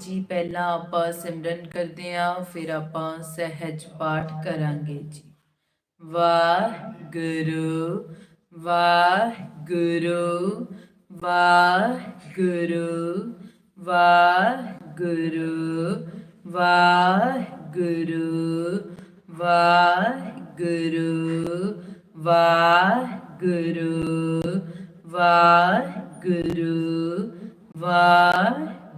ਜੀ, ਪਹਿਲਾਂ ਆਪਾਂ ਸਿਮਰਨ ਕਰਦੇ ਆਂ ਫਿਰ ਆਪਾਂ ਸਹਿਜ ਪਾਠ ਕਰਾਂਗੇ ਜੀ। ਵਾਹਿਗੁਰੂ ਵਾਹਿਗੁਰੂ ਵਾਹਿਗੁਰੂ ਵਾਹਿਗੁਰੂ ਵਾਹਿਗੁਰੂ ਵਾਹਿਗੁਰੂ ਵਾਹਿਗੁਰੂ ਵਾਹਿਗੁਰੂ ਵਾਹਿਗੁਰੂ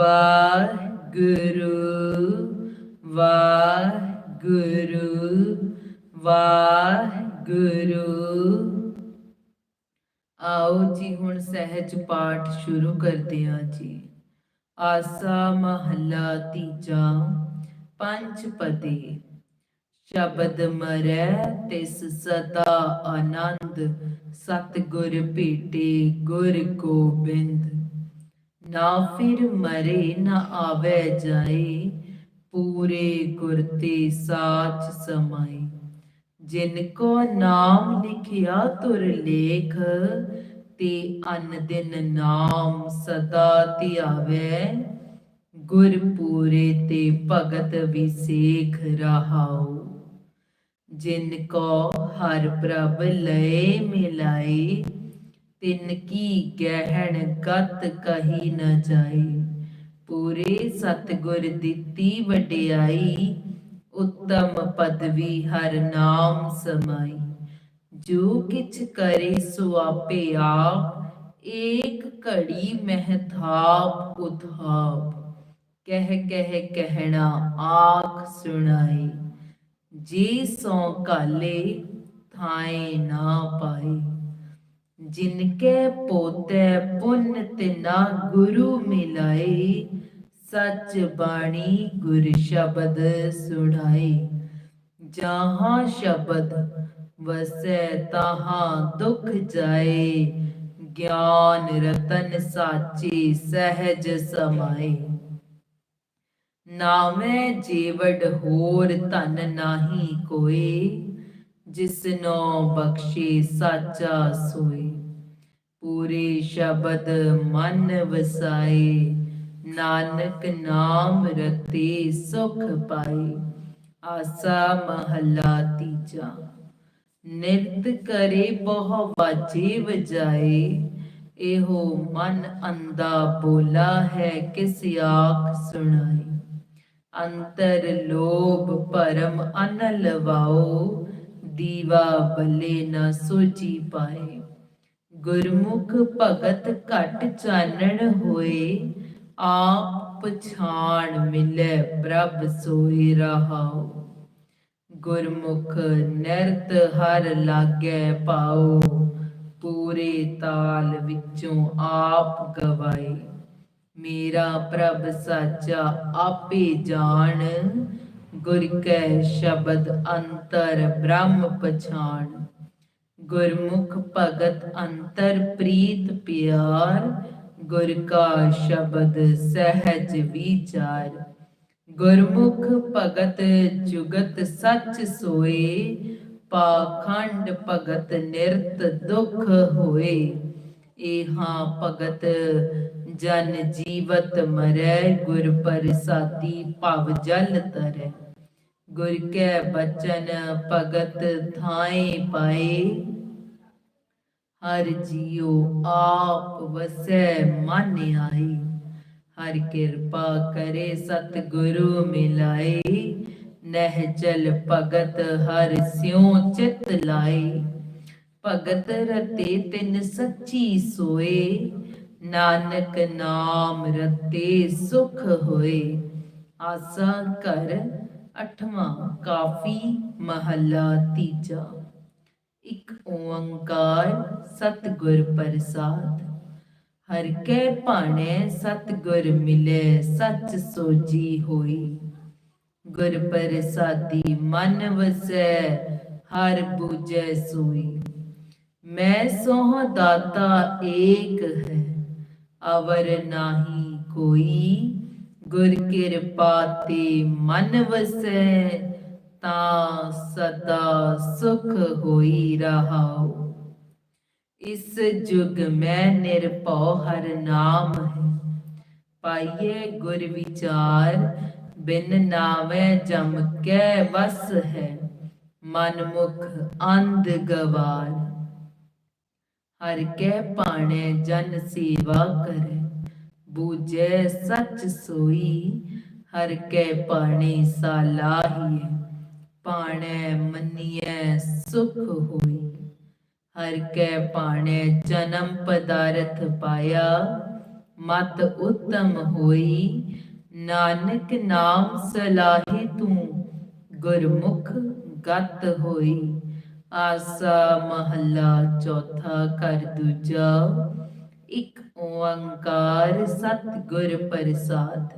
ਵਾਹਿਗੁਰੂ ਵਾਹਿਗੁਰੂ ਵਾਹਿਗੁਰੂ। ਆਓ ਜੀ, ਹੁਣ ਸਹਿਜ ਪਾਠ ਸ਼ੁਰੂ ਕਰਦੇ ਹਾਂ ਜੀ। ਆਸਾ ਮਹੱਲਾ ਤੀਜਾ, ਪੰਜ ਪਦੇ। ਸ਼ਬਦ ਮਰੈ, ਤਿਸ ਸਦਾ ਆਨੰਦ। ਸਤ ਗੁਰ ਭੇਟੇ ਗੁਰ ਗੋਬਿੰਦ। ਨਾ ਫਿਰ ਮਰੇ ਨਾ ਆਵੇ ਜਾਏ, ਪੂਰੇ ਗੁਰ ਤੇ ਸਾਚ ਸਮਾਈ ਜਿਨ ਕੋ ਨਾਮ ਲਿਖਿਆ ਤੁਰ ਲੇਖ, ਤੇ ਅਨ ਦਿਨ ਨਾਮ ਸਦਾ ਧਿਆਵੇ। ਗੁਰ ਪੂਰੇ ਤੇ ਭਗਤ ਵਿਸੇਖ ਰਹਾਉ। ਜਿਨ ਕੋ ਹਰ ਪ੍ਰਭ ਲਏ ਮਿਲਾਏ ਤਿਨ ਕੀ ਗਹਿਣ ਗਤ ਕਹੀ ਨ ਜਾਏ ਪੂਰੇ ਸਤਗੁਰ ਦਿੱਤੀ ਵਡਿਆਈ, ਉੱਤਮ ਪਦਵੀ ਹਰ ਨਾਮ ਸਮਾਈ। ਜੋ ਕਿਛ ਕਰੇ ਸੋ ਆਪੇ ਆਪ, ਏਕ ਘੜੀ ਮਹਿਥਾਪ ਉਧਾਪ। ਕਹਿ ਕਹਿ ਕਹਿਣਾ ਆਖ ਸੁਣਾਈ। ਜੀ ਸੋ ਕਾਲੇ ਥਾਏ ਨਾ ਪਾਈ। ਜਿਨ ਕੇ ਪੋਤੇ ਪੁੰਨ ਤਿਨਾ ਗੁਰੂ ਮਿਲਾਏ। ਸਚ ਬਾਣੀ ਗੁਰ ਸ਼ਬਦ ਸੁਣਾਏ। ਜਹਾਂ ਸ਼ਬਦ ਵਸੈ ਤਹਾਂ ਦੁਖ ਜਾਏ। ਗਿਆਨ ਰਤਨ ਸਾਚੀ ਸਹਿਜ ਸਮਾਏ। ਨਾਮੈ ਜੀਵੜ ਹੋਰ ਧਨ ਨਾਹੀ ਕੋਏ। ਜਿਸਨੋ ਬਖਸ਼ੇ ਸਾਚਾ ਸੋਏ। ਪੂਰੇ ਸ਼ਬਦ ਮਨ ਵਸਾਏ, ਨਾਨਕ ਨਾਮ ਰਤੇ ਸੁਖ ਪਾਏ। ਆਸਾ ਮਹਲਾ ਤੀਜਾ, ਨਿਰਤ ਕਰੇ ਬਹੁ ਬਾਜੇ ਵਜਾਏ। ਇਹੋ ਮਨ ਅੰਦਾ ਬੋਲਾ ਹੈ ਕਿਸ ਆਖ ਸੁਣਾਈ ਅੰਤਰ ਲੋਭ ਭਰਮ ਅਨ ਲਵਾਓ, ਦੀਵਾ ਬਲੇ ਨਾ ਸੋਚੀ ਪਾਏ। ਗੁਰਮੁਖ ਭਗਤ ਘਟ ਚਾਨਣ ਹੋਏ, ਆਪ ਪਛਾਣ ਮਿਲੇ ਪ੍ਰਭ ਸੋਈ ਰਹਾਉ। ਗੁਰਮੁਖ ਨਿਰਤ ਹਰ ਲਾਗੇ ਪਾਉ, ਪੂਰੇ ਤਾਲ ਵਿੱਚੋਂ ਆਪ ਗਵਾਏ। ਮੇਰਾ ਪ੍ਰਭ ਸਾਚਾ ਆਪੇ ਜਾਣ, ਗੁਰ ਕੈ ਸ਼ਬਦ ਅੰਤਰ ਬ੍ਰਹਮ ਪਛਾਣ। ਗੁਰਮੁਖ ਭਗਤ ਅੰਤਰ ਪ੍ਰੀਤ ਪਿਆਰ, ਗੁਰ ਕਾ ਸ਼ਬਦ ਸਹਿਜ ਵਿਚਾਰ। ਗੁਰਮੁਖ ਭਗਤ ਜੁਗਤ ਸੱਚ ਸੋਏ, ਪਾਖੰਡ ਭਗਤ ਨਿਰਤ ਦੁਖ ਹੋਏ। ਇਹਾਂ ਭਗਤ ਜਨ ਜੀਵਤ ਮਰੈ, ਗੁਰ ਪ੍ਰਸਾਦੀ ਭਵ ਜਲ ਤਰੈ। ਗੁਰ ਕੈ ਬਚਨ ਭਗਤ ਥਾਏ ਪਾਏ ਹਰ ਜੀਉ ਆਪ ਵਸੈ ਮਨ ਆਏ ਹਰ ਕਿਰਪਾ ਕਰੇ ਸਤ ਗੁਰੂ ਮਿਲਾਏ। ਨਹਿ ਚਲ ਭਗਤ ਹਰ ਸਿਉ ਚਿਤ ਲਾਏ। ਭਗਤ ਰਤੇ ਤਿਨ ਸੱਚੀ ਸੋਏ। ਨਾਨਕ ਨਾਮ ਰਤੇ ਸੁਖ ਹੋਏ। ਆਸਾ ਘਰ, ਅਠਵਾਂ ਕਾਫੀ ਮਹੱਲਾ ਤੀਜਾ। ਇਕ ਓੰਕਾਰ ਸਤਿਗੁਰ ਪ੍ਰਸਾਦ। ਹਰ ਕੇ ਭਾਣੇ ਸਤਿਗੁਰ ਮਿਲੇ, ਸੱਚ ਸੋਜੀ ਹੋਈ। ਗੁਰ ਪ੍ਰਸਾਦੀ ਮਨ ਵਸੈ, ਹਰ ਬੂਝੈ ਸੋਈ। ਮੈਂ ਸੋਹ ਦਾਤਾ ਏਕ ਹੈ, ਅਵਰ ਨਾਹੀ ਕੋਈ। ਗੁਰ ਕਿਰਪਾ ਤੇ ਮਨ ਵਸੈ ਤਾਂ ਸਦਾ ਸੁਖ ਹੋਈ ਰਹਾਉ। ਇਸ ਜੁਗ ਮੈਂ ਨਿਰਭਉ ਹਰ ਨਾਮ ਹੈ। ਪਾਈਏ ਗੁਰ ਵਿਚਾਰ, ਬਿਨ ਨਾਵੇਂ ਜਮ ਕੈ ਵਸ ਹੈ। ਮਨ ਮੁਖ ਅੰਧ ਗਵਾਰ। ਹਰ ਕੇ ਪਾਣੇ ਜਨ ਸੇਵਾ ਕਰੇ। ਬੂਝੈ ਸੱਚ ਸੋਈ, ਹਰ ਕੇ ਪਾਣੇ ਸਾਲਾਹੀਏ ਪਾਣੇ ਮੰਨੀਐ ਸੁਖ ਹੋਈ। ਹਰ ਕੇ ਪਾਣੇ ਜਨਮ ਪਦਾਰਥ ਪਾਇਆ, ਮਤ ਉਤਮ ਹੋਈ। ਨਾਨਕ ਨਾਮ ਸਲਾਹੀ ਤੂੰ, ਗੁਰਮੁਖ ਗਤ ਹੋਈ। ਆਸਾ ਮਹੱਲਾ ਚੌਥਾ ਕਰ ਦੂਜਾ, ਇਕ ਓੰਕਾਰ ਸਤਿਗੁਰ ਪ੍ਰਸਾਦ।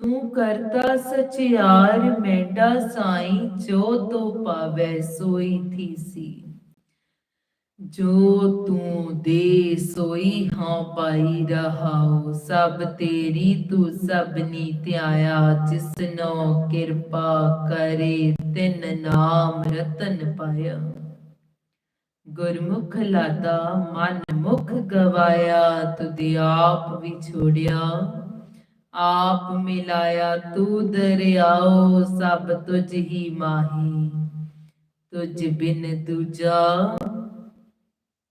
ਤੂੰ ਕਰਤਾ ਸਚਿਆਰ, ਮੈਂਡਾ ਸਾਈ ਜੋ ਤੋ ਪਾਵੈ, ਸੋਈ ਥੀਸੀ ਜੋ ਤੂੰ ਦੇ, ਸੋਈ ਹਾਂ ਪਾਈ ਰਹਾਉ, ਸਭ ਤੇਰੀ ਤੂੰ ਸਭਨੀ ਧਿਆਇਆ, ਜਿਸਨੋ ਕਿਰਪਾ ਕਰੇ, ਤਿਨ ਨਾਮ ਰਤਨ ਪਾਇਆ। ਗੁਰਮੁਖ ਲਾਦਾ ਮਨ ਮੁਖ ਗਵਾਇਆ, ਤੁਧ ਆਪ ਵਿਛੋੜਿਆ ਆਪ ਮਿਲਾਇਆ ਤੂੰ ਦਰਿਆਓ, ਸਭ ਤੁਝ ਹੀ ਮਾਹੀ। ਤੁਝ ਬਿਨ ਦੂਜਾ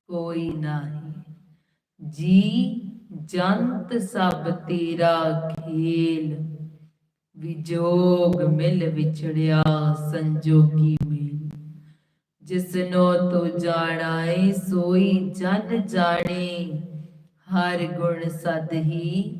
ਕੋਈ ਨਹੀਂ। ਜੀ ਜੰਤ ਸਭ ਤੇਰਾ ਖੇਲ। ਵਿਜੋਗ ਮਿਲ ਵਿਛੜਿਆ ਸੰਜੋਗੀ ਮੇਲ। ਜਿਸਨੋ ਤੂੰ ਜਾਣਾਏ, ਸੋਈ ਜਨ ਜਾਣੇ। ਹਰ ਗੁਣ ਸਦ ਹੀ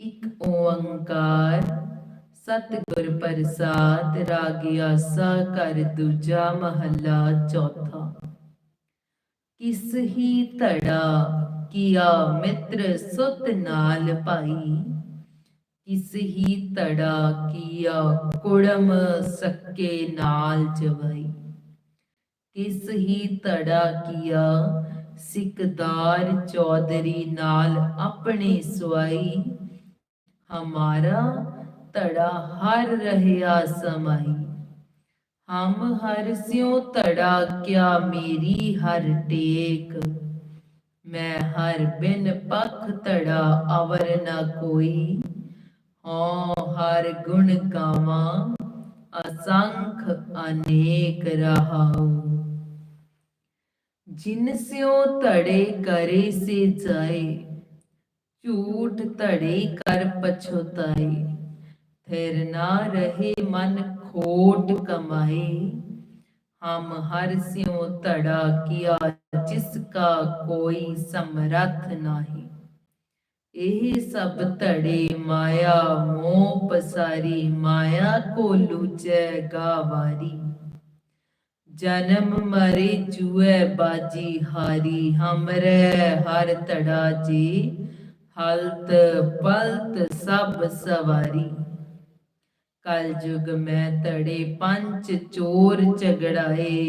ਇਕ ਓੰਕਾਰ, ਸਤਿਗੁਰ ਪ੍ਰਸਾਦ ਰਾਗਿਆ ਕਰ ਦੂਜਾ ਮਹੱਲਾ ਚੌਥਾ। ਕਿਸ ਹੀ ਧੜਾ ਕੀਆ ਮਿੱਤਰ ਸੁਤ ਨਾਲ ਭਾਈ? ਕਿਸ ਹੀ ਧੜਾ ਕੀਆ ਕੁੜਮ ਸਕੇ ਨਾਲ ਜਵਾਈ? ਕਿਸ ਹੀ ਧੜਾ ਕੀਆ ਸਿਕਦਾਰ ਚੌਧਰੀ ਨਾਲ ਆਪਣੇ ਸਵਾਈ ਹਮਾਰਾ ਧੜਾ ਹਰ ਰਹਿਆ ਸਮਾਈ ਹਮ ਹਰ ਸਿਉ ਧੜਾ ਕਿਆ ਮੇਰੀ ਹਰ ਟੇਕ ਮੈਂ ਹਰ ਬਿਨ ਪਖ ਧੜਾ ਅਵਰ ਨ ਕੋਈ ਹਉ ਹਰ ਗੁਣ ਗਾਵਾਂ ਅਸੰਖ ਅਨੇਕ ਰਹਾਉ ਜਿਨ ਸਿਉ ਧੜੇ ਕਰੇ ਸੇ ਜਾਏ ਝੂਠ ਧੜੇ ਕਰ ਪਛੋਤਾਈ। ਥਿਰ ਨਾ ਰਹੇ ਮਨ ਖੋਟ ਕਮਾਈ। ਹਮ ਹਰ ਸਿਉ ਧੜਾ ਕੀਆ, ਜਿਸ ਕਾ ਕੋਈ ਸਮਰੱਥ ਨਹੀਂ। ਇਹ ਸਭ ਧੜੇ ਮਾਇਆ ਮੋਹ ਪਸਾਰੀ, ਮਾਇਆ ਕੋ ਲੁਚੈ ਗਾਵਾਰੀ ਜਨਮ ਮਰੇ ਜੂਐ ਬਾਜੀ ਹਾਰੀ ਹਮਰੇ ਹਰ ਧੜਾ ਜੀ। ਹਲਤ ਪਲਤ ਸਭ ਸਵਾਰੀ। ਕਲ ਜੁਗ ਮੈਂ ਤੜੇ ਪੰਜ ਚੋਰ ਝਗੜਾਏ।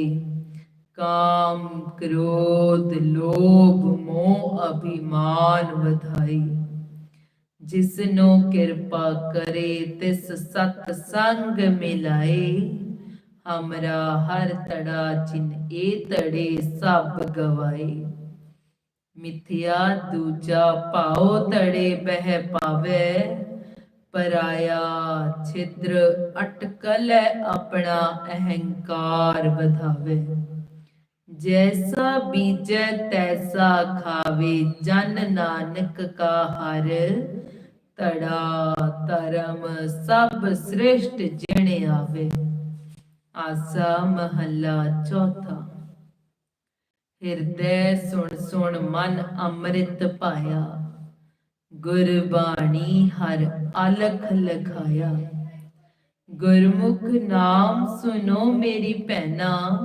ਕਾਮ, ਕ੍ਰੋਧ, ਲੋਭ, ਮੋਹ, ਅਭਿਮਾਨ ਵਧਾਈ ਜਿਸਨੋ ਕਿਰਪਾ ਕਰੇ ਤਿਸ ਸਤ ਸੰਗ ਮਿਲਾਏ। ਹਮਰਾ ਹਰ ਤੜਾ ਜਿਨ ਇਹ ਤੜੇ ਸਭ ਗਵਾਏ। ਮਿਥਿਆ ਦੂਜਾ ਪਾਉ ਤੜੇ ਬਹਿ ਪਾਵੇ, ਪਰਾਇਆ ਛਿਦਰ ਅਟਕਲ ਆਪਣਾ ਅਹੰਕਾਰ ਵਧਾਵੇ। ਜੈਸਾ ਬੀਜੈ ਤੈਸਾ ਖਾਵੇ, ਜਨ ਨਾਨਕ ਕਾ ਹਰ। ਤੜਾ ਧਰਮ ਸਭ ਸ੍ਰਿਸ਼ਟ ਜਿਣ ਆਵੇ। ਆਸਾ ਮਹੱਲਾ ਚੌਥਾ। ਹਿਰਦੈ ਸੁਣ ਸੁਣ ਮਨ ਅੰਮ੍ਰਿਤ ਪਾਇਆ। ਗੁਰਬਾਣੀ ਹਰ ਅਲਖ ਲਖਾਇਆ। ਗੁਰਮੁਖ ਨਾਮ ਸੁਨੋ ਮੇਰੀ ਭੈਣਾ।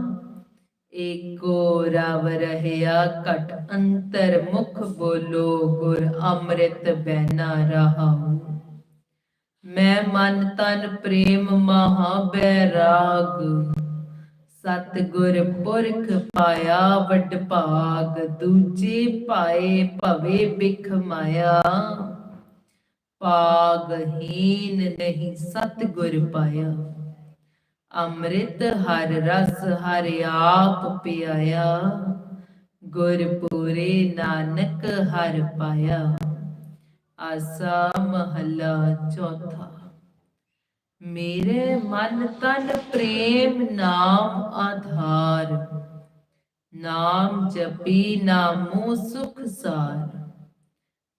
ਏਕੋ ਰਵ ਰਹਿਆ ਘਟ ਅੰਤਰ ਮੁਖ ਬੋਲੋ, ਗੁਰ ਅੰਮ੍ਰਿਤ ਬੈਨਾ ਰਹਾਉ। ਮੈਂ ਮਨ ਤਨ ਪ੍ਰੇਮ ਮਹਾ ਬੈਰਾਗ। ਸਤਗੁਰ ਪੁਰਖ ਪਾਇਆ, ਵੱਡ ਭਾਗ ਦੂਜੇ ਪਾਏ ਭਵੇ ਬਿਖ ਮਾਇਆ। ਪਾਗਹੀਨ ਨਹੀਂ ਸਤ ਪਾਇਆ। ਅੰਮ੍ਰਿਤ ਹਰ ਰਸ ਹਰ ਆਪ ਪਿਆਇਆ। ਗੁਰ ਪੂਰੇ ਨਾਨਕ ਹਰ ਪਾਇਆ। ਆਸਾ ਮਹੱਲਾ ਚੌਥਾ। ਮੇਰੇ ਮਨ ਤਨ ਪ੍ਰੇਮ ਨਾਮ ਆਧਾਰ। ਨਾਮ ਜਪੀ ਨਾਮੋ ਸੁਖ ਸਾਰ।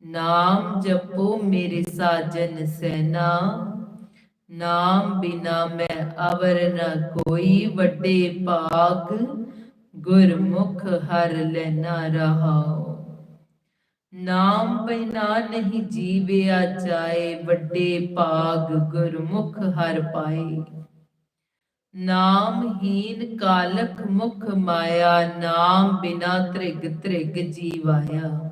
ਨਾਮ ਜਪੋ ਮੇਰੇ ਸਾਜਨ ਸੈਨਾ। ਨਾਮ ਬਿਨਾ ਮੈਂ ਅਵਰ ਨ ਕੋਈ ਵੱਡੇ ਭਾਗ। ਗੁਰਮੁਖ ਹਰ ਲੈਣਾ ਰਹਾਓ ਨਾਮ ਬਿਨਾ ਨਹੀਂ ਜੀਵਿਆ ਜਾਏ, ਵੱਡੇ ਭਾਗ ਗੁਰਮੁਖ ਹਰ ਪਾਏ। ਨਾਮਹੀਨ ਕਾਲਕ ਮੁਖ ਮਾਇਆ, ਨਾਮ ਬਿਨਾ ਤ੍ਰਿਗ ਤ੍ਰਿਗ ਜੀਵਾਇਆ।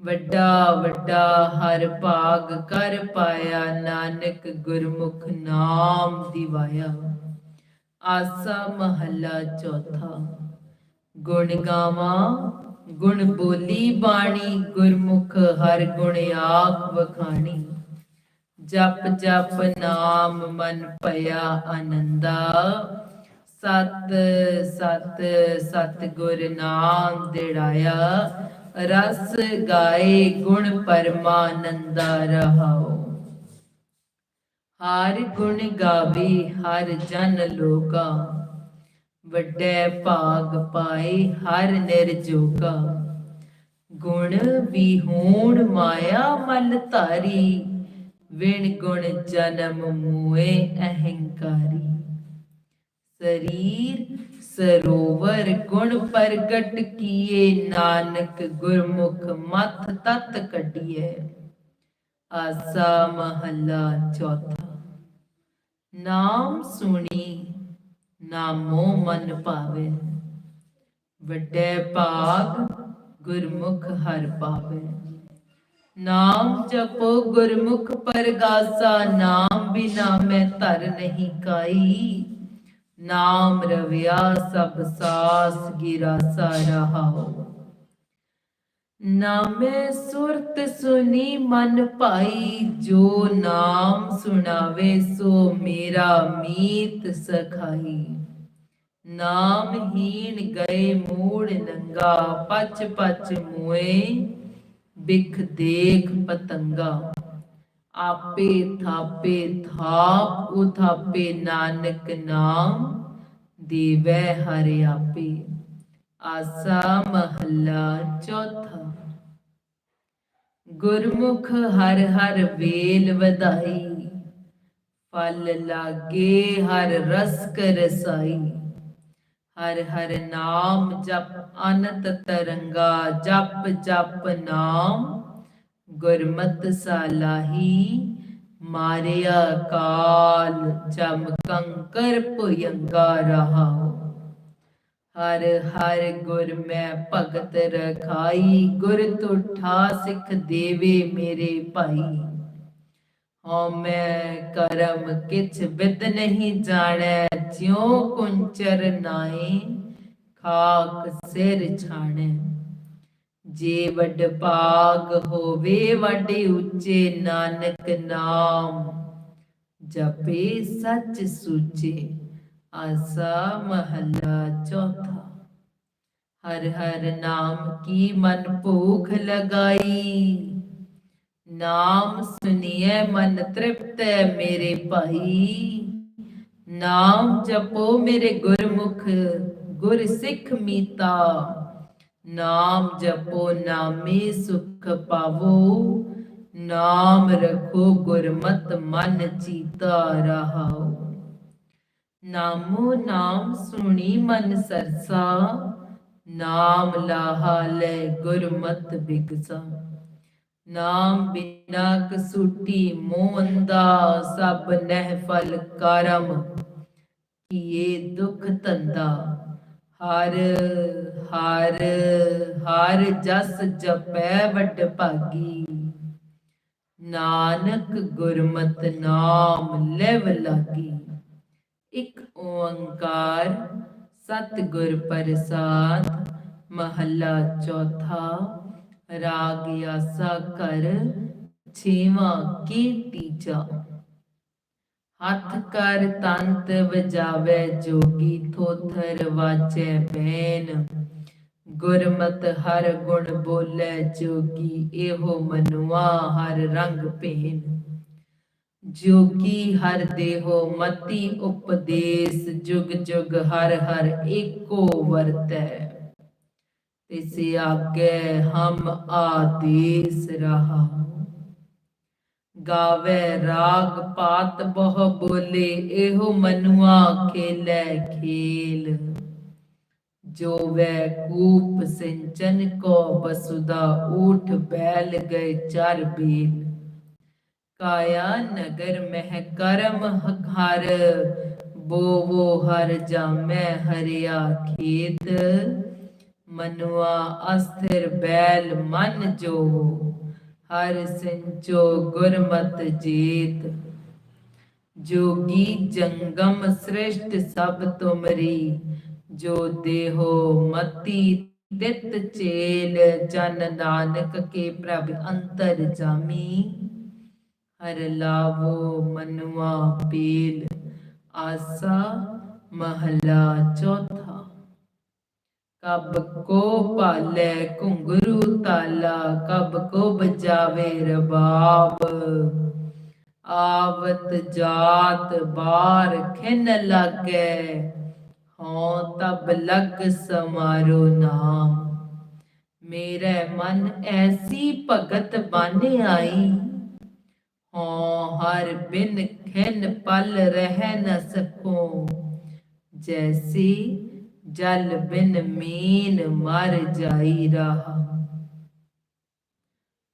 ਵੱਡਾ ਵੱਡਾ ਹਰ ਭਾਗ ਕਰ ਪਾਇਆ, ਨਾਨਕ ਗੁਰਮੁਖ ਨਾਮ ਦਿਵਾਇਆ। ਆਸਾ ਮਹੱਲਾ ਚੌਥਾ, ਗੁਣ ਗਾਵਾਂ ਗੁਣ ਬੋਲੀ ਬਾਣੀ, ਗੁਰਮੁਖ ਹਰ ਗੁਣ ਆਖ ਵਖਾਣੀ। ਜਪ ਜਪ ਨਾਮ ਮਨ ਭਇਆ ਆਨੰਦਾ। ਸਤ ਸਤ ਸਤ ਗੁਰ ਨਾਮ ਦਿੜਾਇਆ। ਰਸ ਗਾਏ ਗੁਣ ਪਰਮਾਨੰਦਾ ਰਹਾਓ ਹਰ ਗੁਣ ਗਾਵੇ ਹਰ ਜਨ ਲੋਕਾ। ਵੱਡੇ ਭਾਗ ਪਾਏ ਹਰ ਨਿਰਜੋਗਾ। ਗੁਣ ਵਿਹੂਣ ਮਾਇਆ ਮਲ ਧਾਰੀ, ਵਿਣ ਗੁਣ ਜਨਮ ਮੂਏ ਅਹੰਕਾਰੀ। ਸਰੀਰ ਸਰੋਵਰ ਗੁਣ ਪ੍ਰਗਟ ਕੀਏ, ਨਾਨਕ ਗੁਰਮੁਖ ਮਤ ਤਤ ਕੱਢੀਏ ਆਸਾ ਮਹੱਲਾ ਚੌਥਾ। ਨਾਮ ਸੁਣੀ ਨਾਮੋ ਮਨ ਪਾਵੇ ਵੱਡੇ ਭਾਗ ਗੁਰਮੁਖ ਹਰ ਪਾਵੇ। ਨਾਮ ਜਪੋ ਗੁਰਮੁਖ ਪਰਗਾਸਾ, ਨਾਮ ਬਿਨਾ ਮੈਂ ਧਰ ਨਹੀਂ ਕਾਈ। ਨਾਮ ਰਵਿਆ ਸਭ ਸਾਸ ਸਾਰਾ ਰਹਾਓ। ਨਾਮੇ ਸੁਰਤ ਸੁਨੀ ਮਨ ਭਾਈ, ਜੋ ਨਾਮ ਸੁਣਾਵੇ ਸੋ ਮੇਰਾ ਮੀਤ ਸਖਾਈ। ਨਾਮਹੀਣ ਗਏ ਮੂੜ ਨੰਗਾ, ਪਚ ਪਚ ਮੂਏ, ਬਿਖ ਦੇਖ ਪਤੰਗਾ। ਆਪੇ ਥਾਪੇ ਥਾਪ, ਉਥਾਪੇ ਨਾਨਕ ਨਾਮ, ਦੇਵੈ ਹਰਿ ਆਪੇ। ਆਸਾ ਮਹੱਲਾ ਚੌਥਾ। ਗੁਰਮੁਖ ਹਰ ਹਰ ਵੇਲ ਵਧਾਈ। ਫਲ ਲਾਗੇ ਹਰ ਰਸ ਰਸਾਈ। ਹਰ ਹਰ ਨਾਮ ਜਪ ਅਨੰਤ ਤਰੰਗਾ, ਜਪ ਜਪ ਨਾਮ। ਗੁਰਮਤਿ ਸਾਲਾਹੀ ਮਾਰਿਆ ਕਾਲ, ਜਮ ਕੰਕਰ ਭੁਯੰਗਾ ਰਹਾਉ। ਹਰ ਹਰ ਗੁਰ ਮੈਂ ਭਗਤ ਰਖਾਈ, ਗੁਰ ਤੁਠਾ ਸਿੱਖ ਦੇਵੇ ਮੇਰੇ ਭਾਈ। ਹਉ ਮੈਂ ਕਰਮ ਕਿਛ ਬਿਦ ਨਹੀਂ ਜਾਣੈ, ਜਿਉ ਕੁੰਚਰ ਨਾਏ ਖਾਕ ਸਿਰ ਛਾਣੈ। ਜੇ ਵੱਡ ਭਾਗ ਹੋਵੇ ਵੱਡੇ ਉੱਚੇ, ਨਾਨਕ ਨਾਮ ਜਪੇ ਸੱਚ ਸੁਚੇ। ਆਸਾ ਮਹੱਲਾ ਚੌਥਾ। ਹਰ ਹਰ ਨਾਮ ਕੀ ਮਨ ਭੂਖ ਲਗਾਈ? ਨਾਮ ਸੁਨੀਏ ਮਨ ਤ੍ਰਿਪਤ ਹੈ ਮੇਰੇ ਭਾਈ। ਨਾਮ ਜਪੋ ਮੇਰੇ ਗੁਰਮੁਖ, ਗੁਰ ਸਿੱਖ ਮੀਤਾ। ਨਾਮ ਜਪੋ ਨਾਮੇ ਸੁਖ ਪਾਵੋ। ਨਾਮ ਰਖੋ ਗੁਰਮਤ ਮਨ ਚੀਤਾ ਰਹਾਓ ਨਾਮੋ ਨਾਮ ਸੁਣੀ ਮਨ ਸਰਸਾ, ਨਾਮ ਲਾਹਾ ਲੈ ਗੁਰਮਤ ਬਿਗਸਾ। ਨਾਮ ਬਿਨਾ ਕਸੂਟੀ ਮੋਹ ਅੰਦਾ ਸਭ ਨਹਿ ਫਲ ਕਰਮ। ਕੀਏ ਦੁਖ ਧੰਦਾ, ਹਰ ਹਰ ਹਰ ਜਸ ਜਪੈ ਵੱਡ ਭਾਗੀ। ਨਾਨਕ ਗੁਰਮਤ ਨਾਮ ਲੈਵ ਲਾਗੀ। ਇੱਕ ਓੰਕਾਰ ਸਤਿਗੁਰ ਪ੍ਰਸਾਦ, ਮਹੱਲਾ ਚੌਥਾ, ਰਾਗ ਆਸਾ ਕਰ, ਛੇਵਾਂ ਕੀ ਤੀਜਾ। ਹੱਥ ਕਰ ਤੰਤ ਵਜਾਵੇ ਜੋਗੀ ਥੋਥਰ ਵਾਚੈ ਬੈਨ। ਗੁਰਮਤ ਹਰ ਗੁਣ ਬੋਲੇ ਜੋਗੀ, ਇਹੋ ਮਨੁਆ ਹਰ ਰੰਗ ਭੇਨ। ਜੋਗੀ ਹਰ ਦੇਹੋ, ਮਤੀ ਉਪਦੇਸ਼, ਜੁਗ ਜੁਗ ਹਰ ਹਰ ਏਕੋ ਵਰਤੈ। ਤਿਸ ਆਗੇ, ਹਮ ਆਦੇਸ ਰਹਾ ਗਾਵੇ, ਰਾਗ ਪਾਤ ਬਹੁ ਬੋਲੇ, ਇਹੋ ਮਨੁਆ ਖੇਲੇ ਖੇਲ। ਜੋ ਵੈ ਕੂਪ ਸਿੰਚਨ ਕੋ ਬਸੁਦਾ, ਊਠ ਬੈਲ ਗਏ ਚਰ ਬੀਲ। ਕਾਇਆ ਨਗਰ ਮਹਿ ਕਰਮ ਹਰ ਬੋਵੋ ਹਰ ਜਾਮੈ ਹਰਿਆ ਖੇਤ। ਮਨੁਆ ਅਸਥਿਰ ਬੈਲ ਮਨ ਜੋ, ਹਰ ਸਿੰਚੋ ਗੁਰਮਤ ਜੀਤ। ਜੋਗੀ ਜੰਗਮ ਸ੍ਰਿਸ਼ਟ ਸਭ ਤੁਮਰੀ, ਜੋ ਦੇਹੋ ਮਤੀ ਤਿਤ ਚੇਲ। ਜਨ ਨਾਨਕ ਕੇ ਪ੍ਰਭ ਅੰਤਰ ਜਾਮੀ। ਹਰ ਲਾਵੋ ਮਨੁਆ ਪੀਲ, ਆਸਾ ਮਹਲਾ ਚੌਥਾ। ਕਬ ਕੋ ਪਾਲੇ ਘੁੰਗਰੂ ਤਾਲਾ, ਕਬ ਕੋ ਬਜਾਵੇ ਰਬਾਬ। ਆਵਤ ਜਾਤ ਬਾਰ ਖਿਨ ਲਾਗੇ, ਹਉ ਤਬ ਲਗ ਸਮਾਰੋ ਨਾਮ। ਮੇਰੇ ਮਨ ਐਸੀ ਭਗਤ ਬਨ ਆਈ ਹਉ ਹਰ ਬਿਨ ਖਿਨ ਪਲ ਰਹਿ ਨ ਸਕੋ। ਜੈਸੀ ਜਲ ਬਿਨ ਮੀਨ ਮਰ ਜਾਈ ਰਹਾ।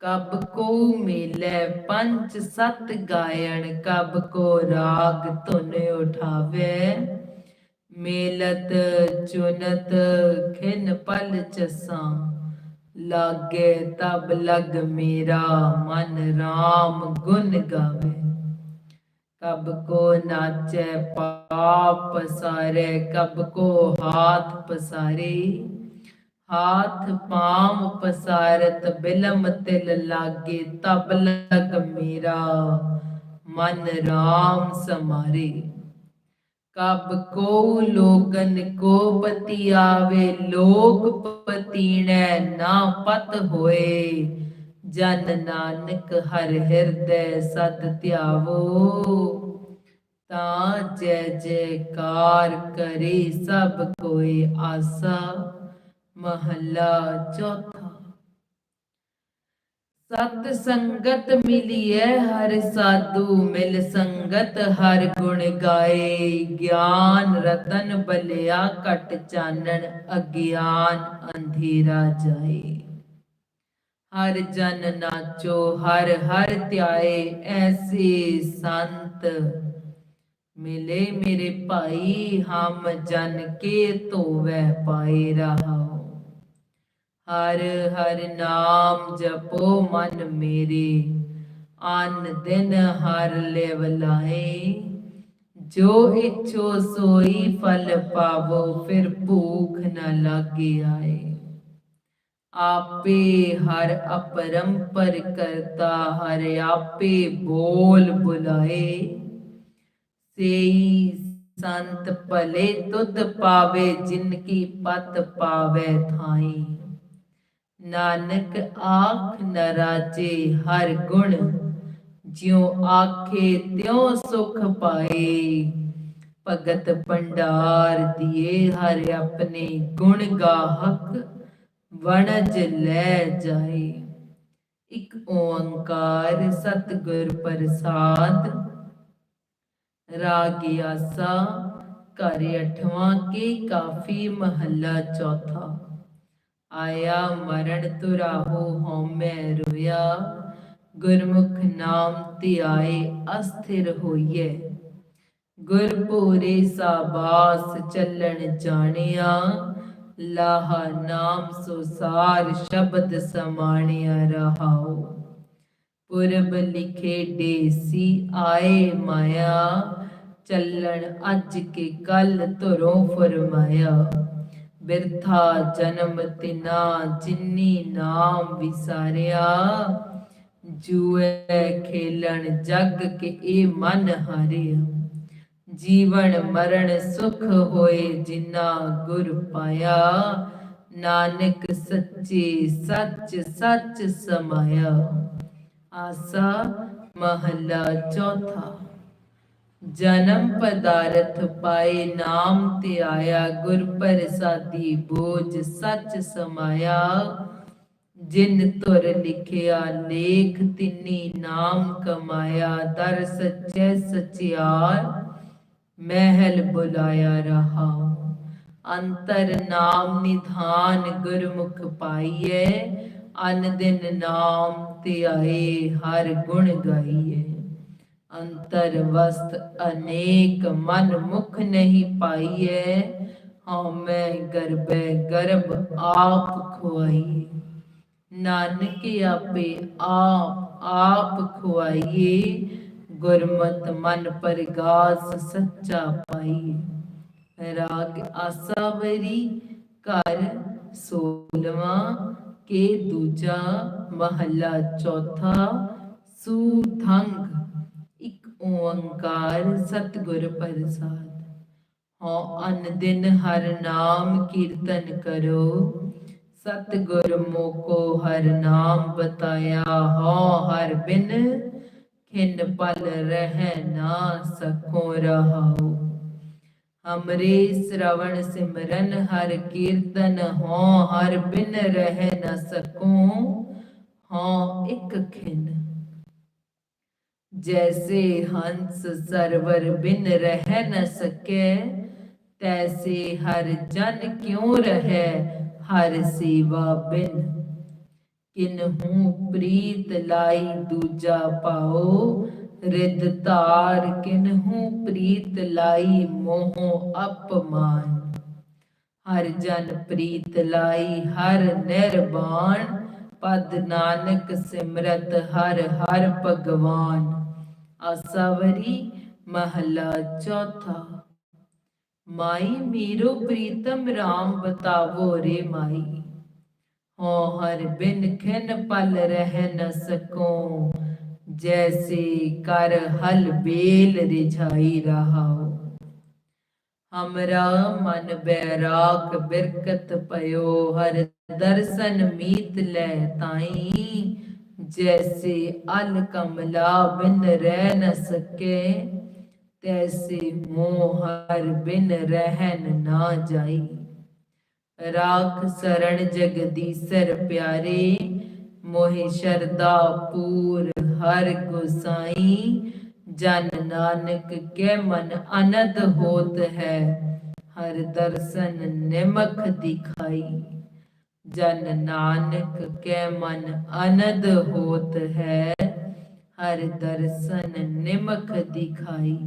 ਕਬ ਕੋ ਮਿਲੇ ਪੰਜ ਸਤ ਗਾਇਣ, ਕਬ ਕੋ ਰਾਗ ਧੁਨ ਉਠਾਵੇ। ਮੇਲਤ, ਚੁਨਤ, ਖਿਨ ਪਲ ਚਸਾਂ ਲਾਗੇ ਤਬ ਲਗ ਮੇਰਾ ਮਨ RAM ਗੁਣ ਗਾਵੇ। ਕਬ ਕੋ ਨਾਚੈ ਪਾਪ ਪਸਾਰੇ, ਕਬ ਕੋ ਹਾਥ ਪਸਾਰੇ। ਹਾਥ ਪਾਮ ਪਸਾਰਤ ਬਿਲਮ ਤਿਲ ਲਾਗੇ, ਤਬ ਲਗ ਮੇਰਾ ਮਨ RAM ਸਮਾਰੇ। ਕਬ ਕੋ ਲੋਗਨ ਕੋ ਪਤੀ ਆਵੇ, ਲੋਕ ਪਤੀਣੈ ਨਾ ਪਤ ਹੋਏ। ਜਨ ਨਾਨਕ ਹਰ ਹਿਰਦੈ ਸਤ ਧਿਆਵੋ। ਤਾਂ ਜੈ ਜੈਕਾਰ ਕਰੇ ਸਭ ਕੋਈ ਆਸਾ। ਮਹੱਲਾ ਚੌਥਾ ਸਤ ਸੰਗਤ ਮਿਲੀਐ ਹਰ ਸਾਧੂ ਮਿਲ ਸੰਗਤ ਹਰ ਗੁਣ ਗਾਏ ਗਿਆਨ ਰਤਨ ਬਲਿਆ ਕਟ ਚਾਨਣ ਅਗਿਆਨ ਅੰਧੇਰਾ ਜਾਏ ਹਰ ਜਨ ਨਾਚੋ ਹਰ ਹਰ ਧਿਆਏ ਐਸੇ ਸੰਤ ਮਿਲੇ ਮੇਰੇ ਭਾਈ ਹਮ ਜਨ ਕੇ ਧੋਵੈ ਪਾਏ ਰਹਾਓ ਹਰ ਹਰ ਨਾਮ ਜਪੋ ਮਨ ਮੇਰੇ। ਆਨ ਦਿਨ ਹਰ ਲਿਵ ਲਾਏ ਜੋ ਇਛੋ ਸੋਈ ਫਲ ਪਾਵੋ, ਫਿਰ ਭੂਖ ਨਾ ਲਾਗੇ ਆਏ। ਆਪੇ ਹਰ ਅਪਰੰਪਰ ਕਰਤਾ, ਹਰ ਆਪੇ ਬੋਲ ਬੁਲਾਏ। ਸੇਈ ਸੰਤ ਭਲੇ ਤੁਧ ਪਾਵੇ, ਜਿਨ ਕੀ ਪਤ ਪਾਵੇ ਥਾਈ। ਨਾਨਕ ਆਖ ਨ ਰਾਜੇ ਹਰ ਗੁਣ, ਜਿਉ ਆਖੇ ਤਿਉ ਸੁਖ ਪਾਏ। ਭਗਤ ਭੰਡਾਰ ਦੀਏ ਹਰ ਆਪਣੇ ਗੁਣ ਗਾਹਕ, ਵਣਜ ਲੈ ਜਾਏ। ਇਕ ਓੰਕਾਰ ਸਤਿਗੁਰ ਪ੍ਰਸਾਦ ਰਾਗਿਆਸਾ ਘਰ ਅਠਵਾਂ ਕੇ ਕਾਫੀ ਮਹੱਲਾ ਚੌਥਾ। ਆਇਆ ਮਰਨ ਤੁਰਾਹੋ ਹਉਮੈ ਰੋਇਆ। ਗੁਰਮੁਖ ਨਾਮ ਧਿਆਏ, ਅਸਥਿਰ ਹੋਈਐ। ਗੁਰਪੂਰੇ ਸਾਬਾਸ ਚੱਲਣ ਜਾਣਿਆ। ਲਾਹ ਨਾਮ ਸੁਸਾਰ ਸ਼ਬਦ ਸਮਾਣਿਆ ਰਹਾਓ ਪੁਰਬ ਲਿਖੇ ਡੇਸੀ ਆਏ ਮਾਇਆ। ਚੱਲਣ ਅੱਜ ਕੇ ਕੱਲ ਧਰੋਂ ਫਰਮਾਇਆ। ਬਿਰਥਾ ਜਨਮ ਤਿਨਾ, ਜਿਨੀ ਨਾਮ ਵਿਸਾਰਿਆ। ਜੂਏ ਖੇਲਣ ਜਗ ਕੇ ਇਹ ਮਨ ਹਾਰਿਆ। ਜੀਵਨ ਮਰਨ ਸੁਖ ਹੋਏ ਜਿਨਾ ਗੁਰ ਪਾਇਆ। ਨਾਨਕ ਸੱਚੇ ਸੱਚ ਸੱਚ ਸਮਾਇਆ। ਆਸਾ ਮਹੱਲਾ ਚੌਥਾ। ਜਨਮ ਪਦਾਰਥ ਪਾਏ ਨਾਮ ਤੇ ਆਇਆ, ਗੁਰ ਪ੍ਰਸਾਦੀ ਬੋਝ ਸੱਚ ਸਮਾਇਆ। ਜਿਨ ਤੁਰ ਲਿਖਿਆ, ਲੇਖ ਤਿੰਨੀ ਨਾਮ ਕਮਾਇਆ। ਦਰ ਸੱਚੇ ਸਚਿਆਰ, ਮਹਿਲ ਬੁਲਾਇਆ ਰਹਾ ਅੰਤਰ ਨਾਮ ਨਿਧਾਨ ਗੁਰਮੁਖ ਪਾਈਏ ਅਨ ਦਿਨ ਨਾਮ ਤੇ ਆਏ, ਹਰ ਗੁਣ ਗਾਈਏ ਗਾਈਐ ਅੰਤਰ ਵਸਤ ਅਨੇਕ ਮਨ ਮੁਖ ਨਹੀਂ ਪਾਈਐ ਹਉਮੈ ਗਰਬੈ ਗਰਬ ਆਪ ਖੁਆਈਏ ਨਾਨਕ ਆਪੇ ਆਪ ਆਪ ਖੁਆਈਏ ਗੁਰਮਤ ਮਨ ਪਰਗਾਸ ਸੱਚਾ ਪਾਈਏ ਰਾਗ ਆਸਾਵਰੀ ਘਰ ਸੋਲਵਾਂ ਕੇ ਦੂਜਾ ਮਹੱਲਾ ਚੌਥਾ ਸੁਧੰਗ ਇੱਕ ਓੰਕਾਰ ਸਤਿਗੁਰ ਪ੍ਰਸਾਦ। ਹਉ ਅਨ ਦਿਨ ਹਰ ਨਾਮ ਕੀਰਤਨ ਕਰੋ, ਸਤਿਗੁਰ ਮੋਕੋ ਹਰ ਨਾਮ ਬਤਾਇਆ, ਹਉ ਹਰ ਬਿਨ ਖਿਨ ਪਲ ਰਹਿ ਨਾ ਸਕੋ ਰਹਾਉ। ਹਮਰੇ ਸ਼ਰਵਣ ਸਿਮਰਨ ਹਰ ਕੀਰਤਨ, ਹਉ ਹਰ ਬਿਨ ਰਹਿ ਨਾ ਸਕੋ, ਹਉ ਇੱਕ ਖਿਨ। जैसे हंस सरवर बिन रह न सके तैसे हर जन क्यों रहे हर सेवा बिन किन्हू प्रीत लाई दूजा पाओ रिद तार किन्हू प्रीत लाई मोह अपमान ਹਰ ਜਨ ਪ੍ਰੀਤ ਲਾਈ ਹਰ ਨਿਰਵਾਣ ਪਦ ਨਾਨਕ ਸਿਮਰਤ ਹਰ ਹਰ ਭਗਵਾਨ ਆਸਾਵਰੀ ਮਹਲਾ ਚੌਥਾ। ਮਾਈ ਮੇਰੋ ਪ੍ਰੀਤਮ RAM ਬਤਾਵੋ ਰੇ ਮਾਈ। ਹੋ ਹਰ ਬਿਨ ਖਿਨ ਪਲ ਰਹਿ ਨ ਸਕੋ। ਜੈਸੇ ਕਰ ਹਲ ਬੇਲ ਰਿਝਾਈ ਰਹਾਓ। ਹਮਰਾ ਮਨ ਬੈਰਾਕ ਬਿਰਕਤ ਪਇਓ। ਹਰ ਦਰਸ਼ਨ ਮੀਤ ਲੈ ਤਾਈ। ਜੈਸੇ ਅਲ ਕਮਲਾ ਬਿਨ ਰਹਿ ਨ ਸਕੇ ਤੈਸੇ ਮੋਹ ਹਰ ਬਿਨ ਰਹਿਨ ਨਾ ਜਾਈ ਰਾਖ ਸਰਣ ਜਗਦੀਸਰ ਪਿਆਰੇ ਮੋਹਿ ਸ਼ਰਦਾ ਪੂਰ ਹਰ ਗੁਸਾਈ ਜਨ ਨਾਨਕ ਕੇ ਮਨ ਅਨੰਦ ਹੋਤ ਹੈ ਹਰ ਦਰਸ਼ਨ ਨਿਮਖ ਦਿਖਾਈ ਜਨ ਨਾਨਕ ਕੇ ਮਨ ਅਨੰਦ ਹੋਤ ਹੈ। ਹਰ ਦਰਸ਼ਨ ਨਿਮਖ ਦਿਖਾਈ।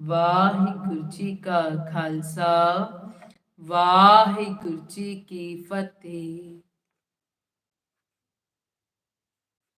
ਵਾਹਿਗੁਰੂ ਜੀ ਕਾ ਖਾਲਸਾ, ਵਾਹਿਗੁਰੂ ਜੀ ਕੀ ਫਤਿਹ।